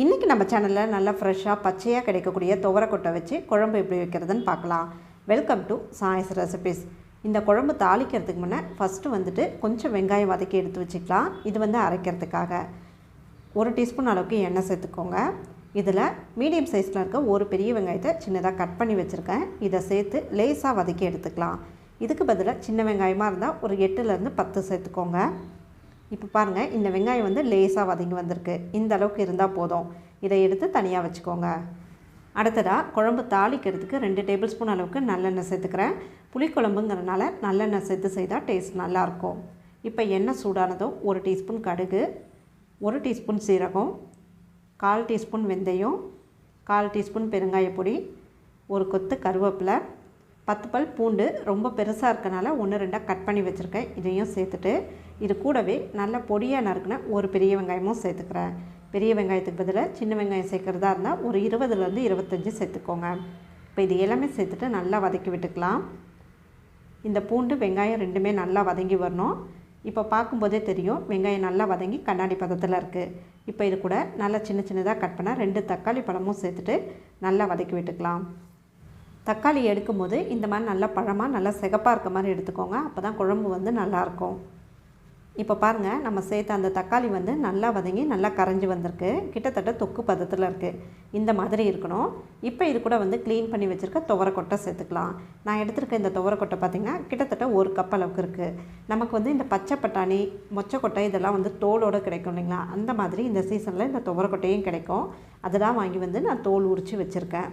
இன்றைக்கி நம்ம சேனலில் நல்லா ஃப்ரெஷ்ஷாக பச்சையாக கிடைக்கக்கூடிய துவரக்கொட்டை வச்சு குழம்பு எப்படி வைக்கிறதுன்னு பார்க்கலாம். வெல்கம் டு சாய்ஸ் ரெசிபிஸ் இந்த குழம்பு தாளிக்கிறதுக்கு முன்னே ஃபஸ்ட்டு வந்துட்டு கொஞ்சம் வெங்காயம் வதக்கி எடுத்து வச்சுக்கலாம். இது வந்து அரைக்கிறதுக்காக. ஒரு டீஸ்பூன் அளவுக்கு எண்ணெய் சேர்த்துக்கோங்க. இதில் மீடியம் சைஸில் இருக்க ஒரு பெரிய வெங்காயத்தை சின்னதாக கட் பண்ணி வச்சுருக்கேன். இதை சேர்த்து லேசாக வதக்கி எடுத்துக்கலாம். இதுக்கு பதிலாக சின்ன வெங்காயமாக இருந்தால் ஒரு எட்டுலேருந்து பத்து சேர்த்துக்கோங்க. இப்போ பாருங்கள் இந்த வெங்காயம் வந்து லேசாக வதங்கி வந்திருக்கு. இந்த அளவுக்கு இருந்தால் போதும். இதை எடுத்து தனியாக வச்சுக்கோங்க. அடுத்ததாக குழம்பு தாளிக்கிறதுக்கு ரெண்டு டேபிள் ஸ்பூன் அளவுக்கு நல்லெண்ணெய் சேர்த்துக்கிறேன். புளிக்குழம்புங்கிறனால நல்லெண்ணெய் சேர்த்து செய்தால் டேஸ்ட் நல்லாயிருக்கும். இப்போ எண்ணெய் சூடானதும் ஒரு டீஸ்பூன் கடுகு ஒரு டீஸ்பூன் சீரகம் கால் டீஸ்பூன் வெந்தயம் கால் டீஸ்பூன் பெருங்காயப்பொடி ஒரு கொத்து கருவேப்பிலை பத்து பல் பூண்டு ரொம்ப பெருசாக இருக்கனால ஒன்று ரெண்டாக கட் பண்ணி வச்சுருக்கேன். இதையும் சேர்த்துட்டு இது கூடவே நல்ல பொடியாக நறுக்குன ஒரு பெரிய வெங்காயமும் சேர்த்துக்கிறேன். பெரிய வெங்காயத்துக்கு பதிலாக சின்ன வெங்காயம் சேர்க்குறதா இருந்தால் ஒரு இருபதுலேருந்து இருபத்தஞ்சி சேர்த்துக்கோங்க. இப்போ இது எல்லாமே சேர்த்துட்டு நல்லா வதக்கி விட்டுக்கலாம். இந்த பூண்டு வெங்காயம் ரெண்டுமே நல்லா வதங்கி வரணும். இப்போ பார்க்கும்போதே தெரியும் வெங்காயம் நல்லா வதங்கி கண்ணாடி பதத்தில் இருக்குது இப்போ இது கூட நல்லா சின்ன சின்னதாக கட் பண்ணால் ரெண்டு தக்காளி பழமும் சேர்த்துட்டு நல்லா வதக்கி விட்டுக்கலாம். தக்காளி எடுக்கும்போது இந்த மாதிரி நல்லா பழமாக நல்லா சிகப்பாக இருக்க மாதிரி எடுத்துக்கோங்க. அப்போ தான் குழம்பு வந்து நல்லாயிருக்கும் இப்போ பாருங்கள் நம்ம சேர்த்த அந்த தக்காளி வந்து நல்லா வதங்கி நல்லா கரைஞ்சி வந்திருக்கு. கிட்டத்தட்ட தொக்கு பதத்தில் இருக்குது இந்த மாதிரி இருக்கணும். இப்போ இது கூட வந்து க்ளீன் பண்ணி வச்சுருக்க துவரக்கொட்டை சேர்த்துக்கலாம். நான் எடுத்திருக்க இந்த துவரக்கொட்டை பார்த்திங்கன்னா கிட்டத்தட்ட ஒரு கப் அளவுக்கு இருக்குது நமக்கு வந்து இந்த பச்சை பட்டாணி மொச்சக்கொட்டை இதெல்லாம் வந்து தோலோடு கிடைக்கும் இல்லைங்களா? அந்த மாதிரி இந்த சீசனில் இந்த துவரக்கொட்டையும் கிடைக்கும். அதெல்லாம் வாங்கி வந்து நான் தோல் உரித்து வச்சுருக்கேன்.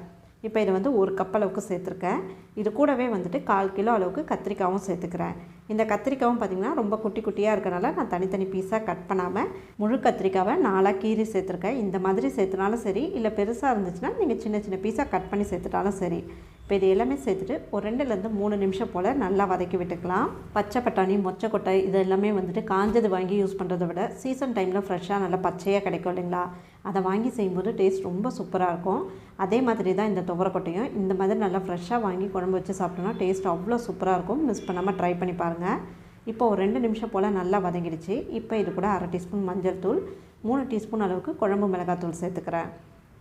இப்போ இதை வந்து ஒரு கப் அளவுக்கு சேர்த்துருக்கேன். இது கூடவே வந்துட்டு கால் கிலோ அளவுக்கு கத்திரிக்காவும் சேர்த்துக்கிறேன். இந்த கத்திரிக்காவும் பார்த்திங்கன்னா ரொம்ப குட்டி குட்டியாக இருக்கிறனால நான் தனித்தனி பீஸாக கட் பண்ணாமல் முழு கத்திரிக்காவை நாலாக கீறி சேர்த்துருக்கேன். இந்த மாதிரி சேர்த்துனாலும் சரி இல்லை பெருசாக இருந்துச்சுன்னா நீங்கள் சின்ன சின்ன பீஸாக கட் பண்ணி சேர்த்துட்டாலும் சரி. இப்போ இது எல்லாமே சேர்த்துட்டு ஒரு ரெண்டுலேருந்து மூணு நிமிஷம் போல் நல்லா வதக்கி விட்டுக்கலாம். பச்சை பட்டாணி மொச்சக்கொட்டை இது எல்லாமே வந்துட்டு காஞ்சது வாங்கி யூஸ் பண்ணுறத விட சீசன் டைமில் ஃப்ரெஷ்ஷாக நல்லா பச்சையாக கிடைக்கும் இல்லைங்களா? அதை வாங்கி செய்யும்போது டேஸ்ட் ரொம்ப சூப்பராக இருக்கும். அதே மாதிரி தான் இந்த துவரக்கொட்டையும் இந்த மாதிரி நல்லா ஃப்ரெஷ்ஷாக வாங்கி குழம்பு வச்சு சாப்பிட்டோம்னா டேஸ்ட் அவ்வளோ சூப்பராக இருக்கும். மிஸ் பண்ணாமல் ட்ரை பண்ணி பாருங்கள் இப்போ ஒரு ரெண்டு நிமிஷம் போல் நல்லா வதங்கிடுச்சு. இப்போ இது கூட அரை டீஸ்பூன் மஞ்சள் தூள் மூணு டீஸ்பூன் அளவுக்கு குழம்பு மிளகாத்தூள் சேர்த்துக்கிறேன்.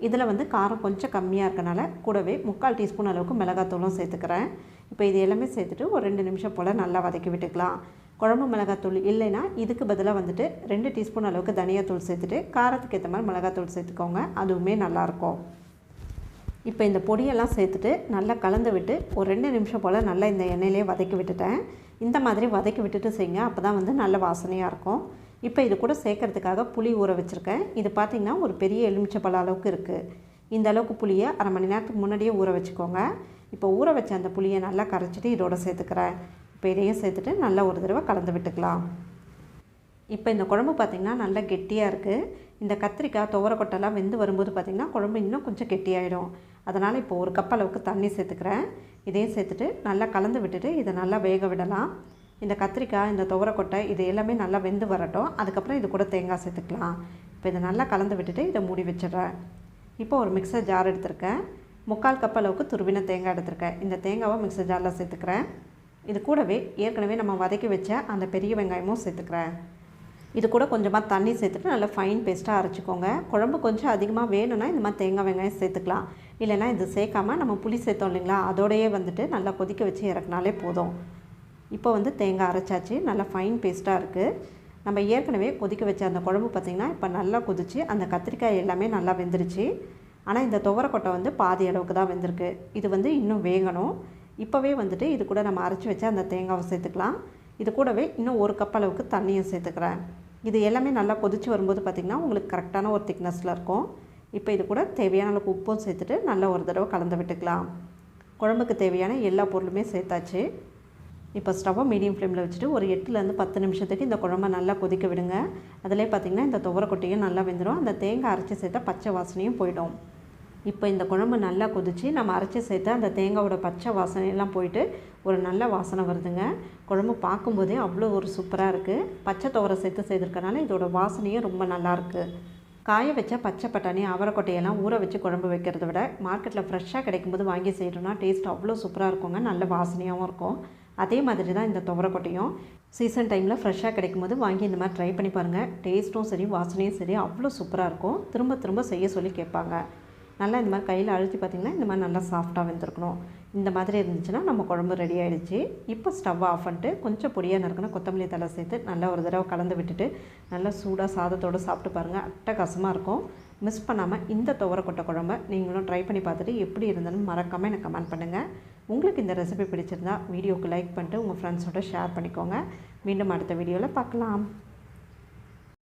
இதில் வந்து காரம் கொஞ்சம் கம்மியாக இருக்கனால கூடவே முக்கால் டீஸ்பூன் அளவுக்கு மிளகாத்தூளும் சேர்த்துக்கிறேன். இப்போ இது எல்லாமே சேர்த்துட்டு ஒரு ரெண்டு நிமிஷம் போல் நல்லா வதக்கி விட்டுக்கலாம். குழம்பு மிளகாத்தூள் இல்லைன்னா இதுக்கு பதிலாக வந்துட்டு ரெண்டு டீஸ்பூன் அளவுக்கு தனியாத்தூள் சேர்த்துட்டு காரத்துக்கு ஏற்ற மாதிரி மிளகாத்தூள் சேர்த்துக்கோங்க. அதுவுமே நல்லாயிருக்கும். இப்போ இந்த பொடியெல்லாம் சேர்த்துட்டு நல்லா கலந்து விட்டு ஒரு ரெண்டு நிமிஷம் போல் நல்லா இந்த எண்ணெயிலே வதக்கி விட்டுட்டேன். இந்த மாதிரி வதக்கி விட்டுட்டு செய்யுங்க. அப்போ தான் வந்து நல்ல வாசனையாக இருக்கும். இப்போ இது கூட சேர்க்கறதுக்காக புளி ஊற வச்சுருக்கேன். இது பார்த்திங்கன்னா ஒரு பெரிய எலுமிச்சப்பழ அளவுக்கு இருக்குது இந்த அளவுக்கு புளியை அரை மணி நேரத்துக்கு முன்னாடியே ஊற வச்சுக்கோங்க. இப்போ ஊற வச்ச அந்த புளியை நல்லா கரைச்சிட்டு இதோட சேர்த்துக்கிறேன். இப்போ இதையும் சேர்த்துட்டு நல்லா ஒரு தடவை கலந்து விட்டுக்கலாம். இப்போ இந்த குழம்பு பார்த்திங்கன்னா நல்லா கெட்டியாக இருக்குது இந்த கத்திரிக்காய் துவரக்கொட்டெல்லாம் வெந்து வரும்போது பார்த்திங்கன்னா குழம்பு இன்னும் கொஞ்சம் கெட்டியாயிடும். அதனால் இப்போ ஒரு கப் அளவுக்கு தண்ணி சேர்த்துக்கிறேன். இதையும் சேர்த்துட்டு நல்லா கலந்து விட்டுட்டு இதை நல்லா வேக விடலாம். இந்த கத்திரிக்காய் இந்த துவரக்கொட்டை இது எல்லாமே நல்லா வெந்து வரட்டும். அதுக்கப்புறம் இது கூட தேங்காய் சேர்த்துக்கலாம். இப்போ இதை நல்லா கலந்து விட்டுட்டு இதை மூடி வச்சிடுறேன். இப்போ ஒரு மிக்சர் ஜார் எடுத்திருக்கேன். முக்கால் கப் அளவுக்கு துருவின தேங்காய் எடுத்திருக்கேன். இந்த தேங்காவை மிக்சர் ஜாரில் சேர்த்துக்கிறேன். இது கூடவே ஏற்கனவே நம்ம வதக்கி வச்ச அந்த பெரிய வெங்காயமும் சேர்த்துக்கிறேன். இது கூட கொஞ்சமாக தண்ணி சேர்த்துட்டு நல்லா ஃபைன் பேஸ்ட்டாக அரைச்சிக்கோங்க. குழம்பு கொஞ்சம் அதிகமாக வேணும்னா இந்த மாதிரி தேங்காய் வெங்காயம் சேர்த்துக்கலாம். இல்லைனா இது சேர்க்காமல் நம்ம புளி சேர்த்தோம் இல்லைங்களா? அதோடையே வந்துட்டு நல்லா கொதிக்க வச்சு இறக்குனாலே போதும். இப்போ வந்து தேங்காய் அரைச்சாச்சு. நல்லா ஃபைன் பேஸ்ட்டாக இருக்குது நம்ம ஏற்கனவே கொதிக்க வச்ச அந்த குழம்பு பார்த்திங்கன்னா இப்போ நல்லா கொதிச்சு அந்த கத்திரிக்காய் எல்லாமே நல்லா வெந்துருச்சு. ஆனால் இந்த துவரக்கொட்டை வந்து பாதி அளவுக்கு தான் வெந்திருக்கு. இது வந்து இன்னும் வேகணும். இப்போவே வந்துட்டு இது கூட நம்ம அரைச்சி வச்ச அந்த தேங்காவை சேர்த்துக்கலாம். இது கூடவே இன்னும் ஒரு கப் அளவுக்கு தண்ணியும் சேர்த்துக்கிறேன். இது எல்லாமே நல்லா கொதித்து வரும்போது பார்த்திங்கன்னா உங்களுக்கு கரெக்டான ஒரு திக்னஸில் இருக்கும். இப்போ இது கூட தேவையான அளவுக்கு உப்பும் சேர்த்துட்டு நல்லா ஒரு தடவை கலந்து விட்டுக்கலாம். குழம்புக்கு தேவையான எல்லா பொருளுமே சேர்த்தாச்சு. இப்போ ஸ்டவ்வை மீடியம் ஃப்ளேமில் வச்சுட்டு ஒரு எட்டுலேருந்து பத்து நிமிஷத்துக்கு இந்த குழம்ப நல்லா கொதிக்க விடுங்க. அதிலே பார்த்திங்கன்னா இந்த துவரக்கொட்டையும் நல்லா வெந்துடும் அந்த தேங்காய் அரைச்சி சேர்த்தா பச்சை வாசனையும் போயிடும். இப்போ இந்த குழம்பு நல்லா கொதித்து நம்ம அரைச்சி சேர்த்து அந்த தேங்காவோட பச்சை வாசனையெல்லாம் போயிட்டு ஒரு நல்ல வாசனை வருதுங்க. குழம்பு பார்க்கும்போதே அவ்வளோ ஒரு சூப்பராக இருக்குது பச்சை துவரை சேர்த்து செய்திருக்கனால இதோட வாசனையும் ரொம்ப நல்லாயிருக்கு காய வச்ச பச்சை பட்டாணி அவரைக்கொட்டையெல்லாம் ஊற வச்சு குழம்பு வைக்கிறத விட மார்க்கெட்டில் ஃப்ரெஷ்ஷாக கிடைக்கும்போது வாங்கி செய்கிறோன்னா டேஸ்ட் அவ்வளோ சூப்பராக இருக்குங்க. நல்ல வாசனையாகவும் இருக்கும். அதே மாதிரி தான் இந்த துவரக்கொட்டையும். சீசன் டைமில் ஃப்ரெஷ்ஷாக கிடைக்கும் போது வாங்கி இந்த மாதிரி ட்ரை பண்ணி பாருங்கள் டேஸ்ட்டும் சரி வாசனையும் சரி அவ்வளோ சூப்பராக இருக்கும். திரும்ப திரும்ப செய்ய சொல்லி கேட்பாங்க. நல்லா இந்த மாதிரி கையில் அழுத்தி பார்த்திங்கன்னா இந்த மாதிரி நல்லா சாஃப்டாக வெந்திருக்கணும். இந்த மாதிரி இருந்துச்சுன்னா நம்ம குழம்பு ரெடி ஆகிடுச்சு இப்போ ஸ்டவ் ஆஃப் பண்ணிட்டு கொஞ்சம் பொடியாக நறுக்கணும் கொத்தமல்லி தலை சேர்த்து நல்லா ஒரு தடவை கலந்து விட்டுட்டு நல்லா சூடாக சாதத்தோடு சாப்பிட்டு பாருங்கள் அட்டகாசமாக இருக்கும். மிஸ் பண்ணாமல் இந்த துவரக்கொட்டை குழம்பு நீங்களும் ட்ரை பண்ணி பார்த்துட்டு எப்படி இருந்ததுன்னு மறக்காமல் எனக்கு கமெண்ட் பண்ணுங்கள் உங்களுக்கு இந்த ரெசிபி பிடிச்சிருந்தா வீடியோவுக்கு லைக் பண்ணிட்டு உங்கள் ஃப்ரெண்ட்ஸோட ஷேர் பண்ணிக்கோங்க. மீண்டும் அடுத்த வீடியோவில் பார்க்கலாம்.